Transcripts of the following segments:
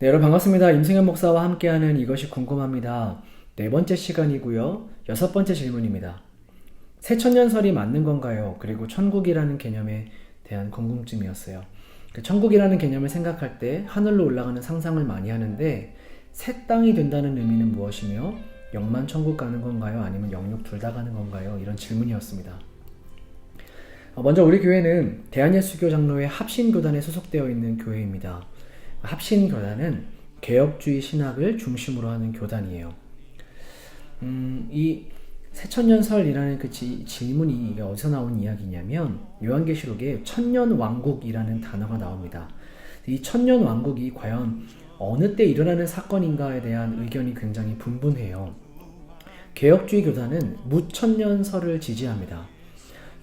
네, 여러분 반갑습니다. 임승현 목사와 함께하는 이것이 궁금합니다. 네 번째 시간이고요. 여섯 번째 질문입니다. 새천년설이 맞는 건가요? 그리고 천국이라는 개념에 대한 궁금증이었어요. 그 천국이라는 개념을 생각할 때 하늘로 올라가는 상상을 많이 하는데 새 땅이 된다는 의미는 무엇이며 영만 천국 가는 건가요? 아니면 영육 둘 다 가는 건가요? 이런 질문이었습니다. 어, 먼저 우리 교회는 대한예수교 장로회 합신교단에 소속되어 있는 교회입니다. 합신 교단은 개혁주의 신학을 중심으로 하는 교단이에요. 음, 이 새천년설이라는 그 지, 질문이 이게 어디서 나온 이야기냐면 요한계시록에 천년 왕국이라는 단어가 나옵니다. 이 천년 왕국이 과연 어느 때 일어나는 사건인가에 대한 의견이 굉장히 분분해요. 개혁주의 교단은 무천년설을 지지합니다.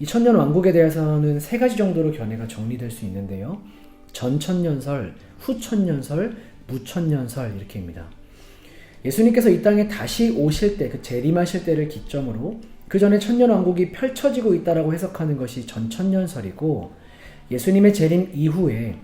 이 천년 왕국에 대해서는 세 가지 정도로 견해가 정리될 수 있는데요. 전천년설, 후천년설, 무천년설 이렇게입니다. 예수님께서 이 땅에 다시 오실 때, 그 재림하실 때를 기점으로 그 전에 천년 왕국이 펼쳐지고 있다라고 해석하는 것이 전천년설이고 예수님의 재림 이후에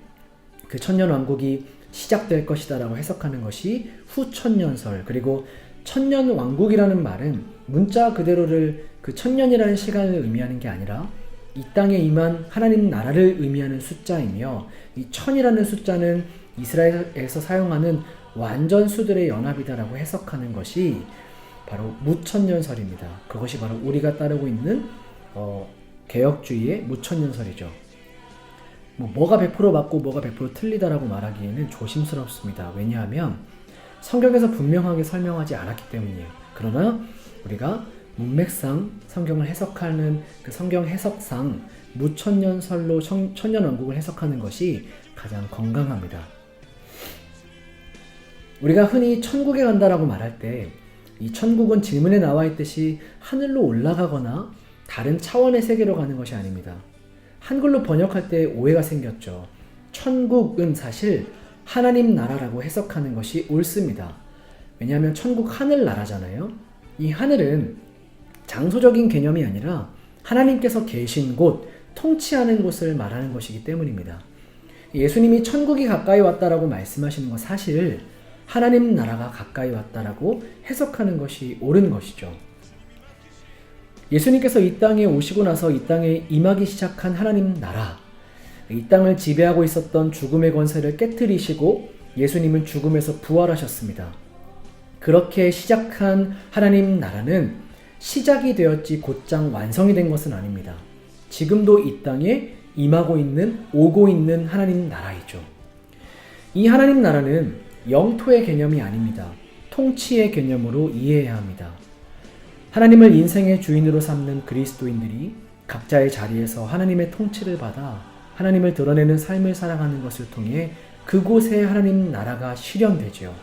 그 천년 왕국이 시작될 것이다라고 해석하는 것이 후천년설 그리고 천년 왕국이라는 말은 문자 그대로를 그 천년이라는 시간을 의미하는 게 아니라 이 땅에 임한 하나님 나라를 의미하는 숫자이며 이 천이라는 숫자는 이스라엘에서 사용하는 완전 수들의 연합이다라고 해석하는 것이 바로 무천년설입니다. 그것이 바로 우리가 따르고 있는 어, 개혁주의의 무천년설이죠. 뭐 뭐가 100% 맞고 뭐가 100% 틀리다라고 말하기에는 조심스럽습니다. 왜냐하면 성경에서 분명하게 설명하지 않았기 때문이에요. 그러나 우리가 문맥상 성경을 해석하는 그 성경 해석상 무천년설로 천년왕국을 해석하는 것이 가장 건강합니다. 우리가 흔히 천국에 간다라고 말할 때 이 천국은 질문에 나와 있듯이 하늘로 올라가거나 다른 차원의 세계로 가는 것이 아닙니다. 한글로 번역할 때 오해가 생겼죠. 천국은 사실 하나님 나라라고 해석하는 것이 옳습니다. 왜냐하면 천국 하늘 나라잖아요. 이 하늘은 장소적인 개념이 아니라 하나님께서 계신 곳, 통치하는 곳을 말하는 것이기 때문입니다. 예수님이 천국이 가까이 왔다라고 말씀하시는 건 사실 하나님 나라가 가까이 왔다라고 해석하는 것이 옳은 것이죠. 예수님께서 이 땅에 오시고 나서 이 땅에 임하기 시작한 하나님 나라, 이 땅을 지배하고 있었던 죽음의 권세를 깨뜨리시고 예수님은 죽음에서 부활하셨습니다. 그렇게 시작한 하나님 나라는 시작이 되었지 곧장 완성이 된 것은 아닙니다. 지금도 이 땅에 임하고 있는, 오고 있는 하나님 나라이죠. 이 하나님 나라는 영토의 개념이 아닙니다. 통치의 개념으로 이해해야 합니다. 하나님을 인생의 주인으로 삼는 그리스도인들이 각자의 자리에서 하나님의 통치를 받아 하나님을 드러내는 삶을 살아가는 것을 통해 그곳에 하나님 나라가 실현되죠.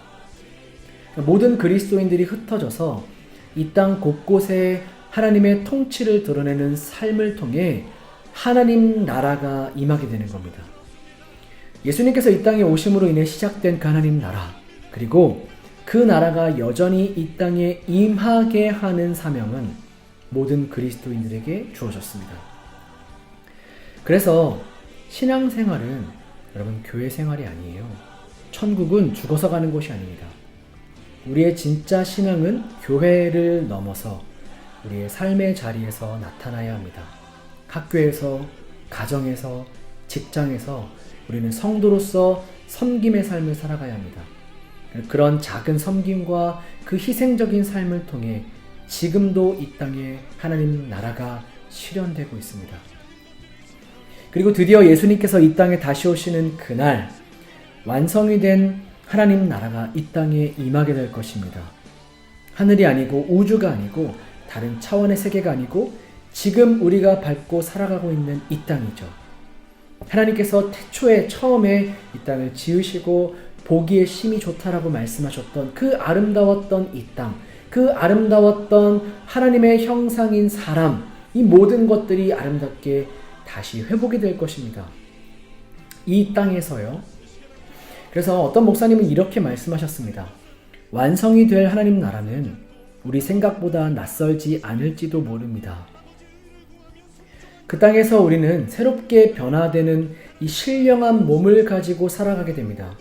모든 그리스도인들이 흩어져서 이 땅 곳곳에 하나님의 통치를 드러내는 삶을 통해 하나님 나라가 임하게 되는 겁니다. 예수님께서 이 땅에 오심으로 인해 시작된 그 하나님 나라, 그리고 그 나라가 여전히 이 땅에 임하게 하는 사명은 모든 그리스도인들에게 주어졌습니다. 그래서 신앙생활은 여러분 교회 생활이 아니에요. 천국은 죽어서 가는 곳이 아닙니다. 우리의 진짜 신앙은 교회를 넘어서 우리의 삶의 자리에서 나타나야 합니다. 학교에서, 가정에서, 직장에서 우리는 성도로서 섬김의 삶을 살아가야 합니다. 그런 작은 섬김과 그 희생적인 삶을 통해 지금도 이 땅에 하나님 나라가 실현되고 있습니다. 그리고 드디어 예수님께서 이 땅에 다시 오시는 그날 완성이 된 하나님 나라가 이 땅에 임하게 될 것입니다. 하늘이 아니고 우주가 아니고 다른 차원의 세계가 아니고 지금 우리가 밟고 살아가고 있는 이 땅이죠. 하나님께서 태초에 처음에 이 땅을 지으시고 보기에 심히 좋다라고 말씀하셨던 그 아름다웠던 이 땅, 그 아름다웠던 하나님의 형상인 사람, 이 모든 것들이 아름답게 다시 회복이 될 것입니다. 이 땅에서요. 그래서 어떤 목사님은 이렇게 말씀하셨습니다. 완성이 될 하나님 나라는 우리 생각보다 낯설지 않을지도 모릅니다. 그 땅에서 우리는 새롭게 변화되는 이 신령한 몸을 가지고 살아가게 됩니다.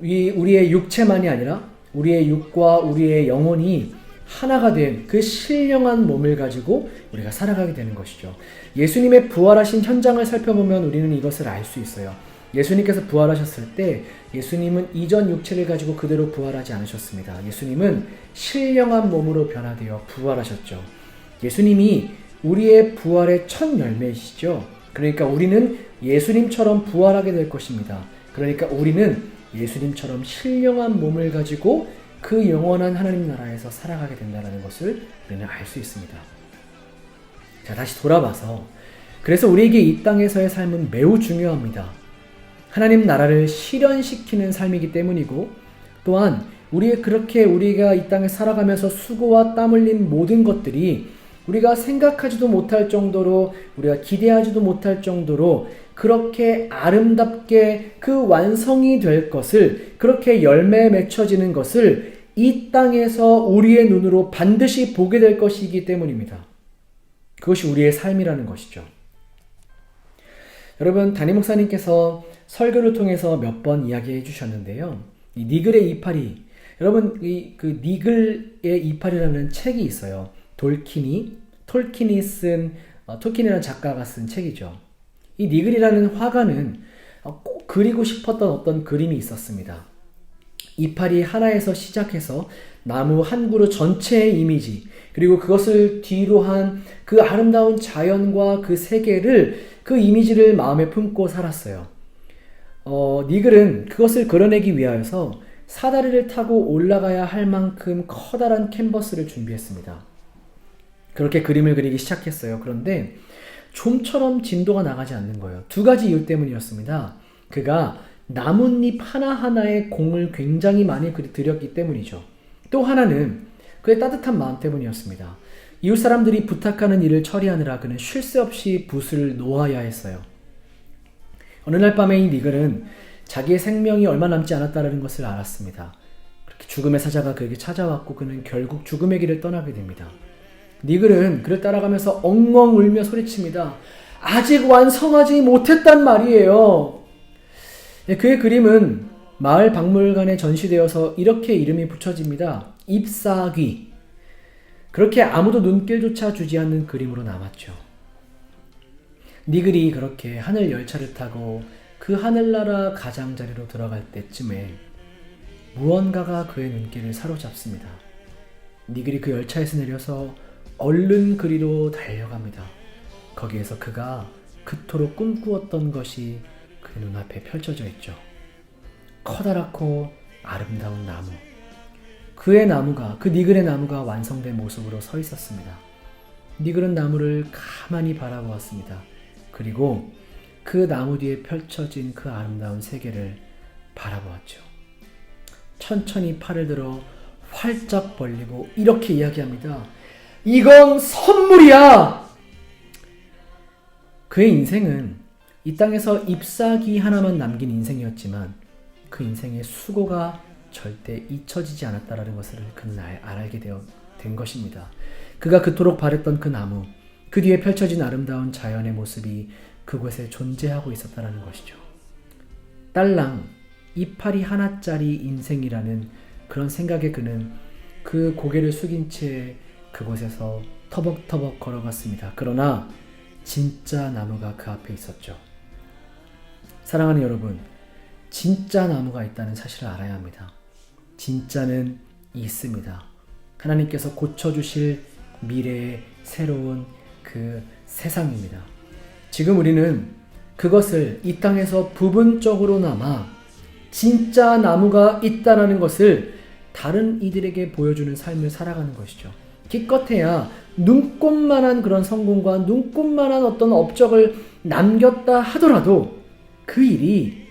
이 우리의 육체만이 아니라 우리의 육과 우리의 영혼이 하나가 된 그 신령한 몸을 가지고 우리가 살아가게 되는 것이죠. 예수님의 부활하신 현장을 살펴보면 우리는 이것을 알 수 있어요. 예수님께서 부활하셨을 때 예수님은 이전 육체를 가지고 그대로 부활하지 않으셨습니다. 예수님은 신령한 몸으로 변화되어 부활하셨죠. 예수님이 우리의 부활의 첫 열매이시죠. 그러니까 우리는 예수님처럼 부활하게 될 것입니다. 그러니까 우리는 예수님처럼 신령한 몸을 가지고 그 영원한 하나님 나라에서 살아가게 된다는 것을 우리는 알 수 있습니다. 자, 다시 돌아봐서 그래서 우리에게 이 땅에서의 삶은 매우 중요합니다. 하나님 나라를 실현시키는 삶이기 때문이고 또한 우리의 그렇게 우리가 이 땅에 살아가면서 수고와 땀 흘린 모든 것들이 우리가 생각하지도 못할 정도로 우리가 기대하지도 못할 정도로 그렇게 아름답게 그 완성이 될 것을 그렇게 열매 맺혀지는 것을 이 땅에서 우리의 눈으로 반드시 보게 될 것이기 때문입니다. 그것이 우리의 삶이라는 것이죠. 여러분 담임 목사님께서 설교를 통해서 몇 번 이야기해 주셨는데요. 이 니글의 이파리 여러분 이 그 니글의 이파리라는 책이 있어요. 돌키니 톨킨이 쓴 어, 톨킨이라는 작가가 쓴 책이죠. 이 니글이라는 화가는 어, 꼭 그리고 싶었던 어떤 그림이 있었습니다. 이파리 하나에서 시작해서 나무 한 그루 전체의 이미지 그리고 그것을 뒤로 한 그 아름다운 자연과 그 세계를 그 이미지를 마음에 품고 살았어요. 어, 니글은 그것을 그려내기 위하여서 사다리를 타고 올라가야 할 만큼 커다란 캔버스를 준비했습니다. 그렇게 그림을 그리기 시작했어요. 그런데 좀처럼 진도가 나가지 않는 거예요. 두 가지 이유 때문이었습니다. 그가 나뭇잎 하나하나에 공을 굉장히 많이 들였기 때문이죠. 또 하나는 그의 따뜻한 마음 때문이었습니다. 이웃 사람들이 부탁하는 일을 처리하느라 그는 쉴 새 없이 붓을 놓아야 했어요. 어느 날 밤에 이 니글은 자기의 생명이 얼마 남지 않았다는 것을 알았습니다. 그렇게 죽음의 사자가 그에게 찾아왔고 그는 결국 죽음의 길을 떠나게 됩니다. 니글은 그를 따라가면서 엉엉 울며 소리칩니다. 아직 완성하지 못했단 말이에요. 예, 그의 그림은 마을 박물관에 전시되어서 이렇게 이름이 붙여집니다. 잎사귀. 그렇게 아무도 눈길조차 주지 않는 그림으로 남았죠. 니글이 그렇게 하늘 열차를 타고 그 하늘나라 가장자리로 들어갈 때쯤에 무언가가 그의 눈길을 사로잡습니다. 니글이 그 열차에서 내려서 얼른 그리로 달려갑니다. 거기에서 그가 그토록 꿈꾸었던 것이 그 눈앞에 펼쳐져 있죠. 커다랗고 아름다운 나무. 그의 나무가, 그 니글의 나무가 완성된 모습으로 서 있었습니다. 니글은 나무를 가만히 바라보았습니다. 그리고 그 나무 뒤에 펼쳐진 그 아름다운 세계를 바라보았죠. 천천히 팔을 들어 활짝 벌리고 이렇게 이야기합니다. 이건 선물이야! 그의 인생은 이 땅에서 잎사귀 하나만 남긴 인생이었지만 그 인생의 수고가 절대 잊혀지지 않았다라는 것을 그는 알게 되어 된 것입니다. 그가 그토록 바랬던 그 나무, 그 뒤에 펼쳐진 아름다운 자연의 모습이 그곳에 존재하고 있었다는 것이죠. 딸랑 이파리 하나짜리 인생이라는 그런 생각에 그는 그 고개를 숙인 채 그곳에서 터벅터벅 걸어갔습니다. 그러나 진짜 나무가 그 앞에 있었죠. 사랑하는 여러분, 진짜 나무가 있다는 사실을 알아야 합니다. 진짜는 있습니다. 하나님께서 고쳐주실 미래의 새로운 그 세상입니다. 지금 우리는 그것을 이 땅에서 부분적으로나마 진짜 나무가 있다라는 것을 다른 이들에게 보여주는 삶을 살아가는 것이죠. 기껏해야 눈꼽만한 그런 성공과 눈꼽만한 어떤 업적을 남겼다 하더라도 그 일이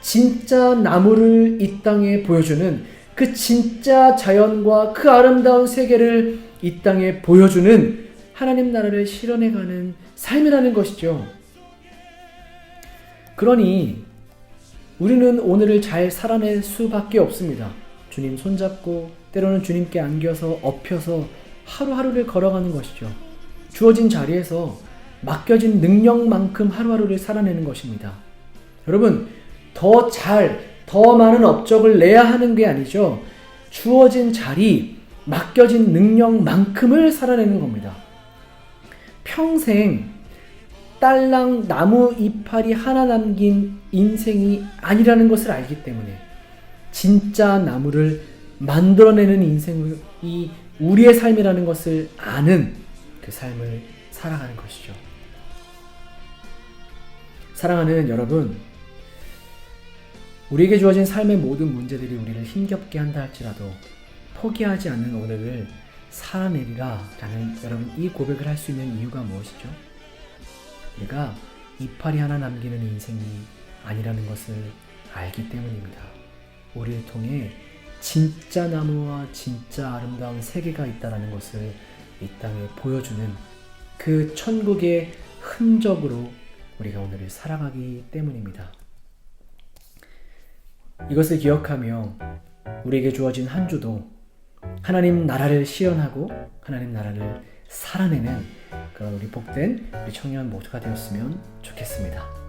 진짜 나무를 이 땅에 보여주는 그 진짜 자연과 그 아름다운 세계를 이 땅에 보여주는 하나님 나라를 실현해가는 삶이라는 것이죠. 그러니 우리는 오늘을 잘 살아낼 수밖에 없습니다. 주님 손잡고 때로는 주님께 안겨서 엎혀서 하루하루를 걸어가는 것이죠. 주어진 자리에서 맡겨진 능력만큼 하루하루를 살아내는 것입니다. 여러분, 더 잘, 더 많은 업적을 내야 하는 게 아니죠. 주어진 자리, 맡겨진 능력만큼을 살아내는 겁니다. 평생 딸랑 나무 이파리 하나 남긴 인생이 아니라는 것을 알기 때문에 진짜 나무를 만들어내는 인생이 우리의 삶이라는 것을 아는 그 삶을 살아가는 것이죠. 사랑하는 여러분, 우리에게 주어진 삶의 모든 문제들이 우리를 힘겹게 한다 할지라도 포기하지 않는 오늘을 살아내리라 라는 여러분 이 고백을 할 수 있는 이유가 무엇이죠? 우리가 이파리 하나 남기는 인생이 아니라는 것을 알기 때문입니다. 우리를 통해 진짜 나무와 진짜 아름다운 세계가 있다라는 것을 이 땅에 보여주는 그 천국의 흔적으로 우리가 오늘을 살아가기 때문입니다. 이것을 기억하며 우리에게 주어진 한 주도 하나님 나라를 실현하고 하나님 나라를 살아내는 그런 우리 복된 우리 청년 모두가 되었으면 좋겠습니다.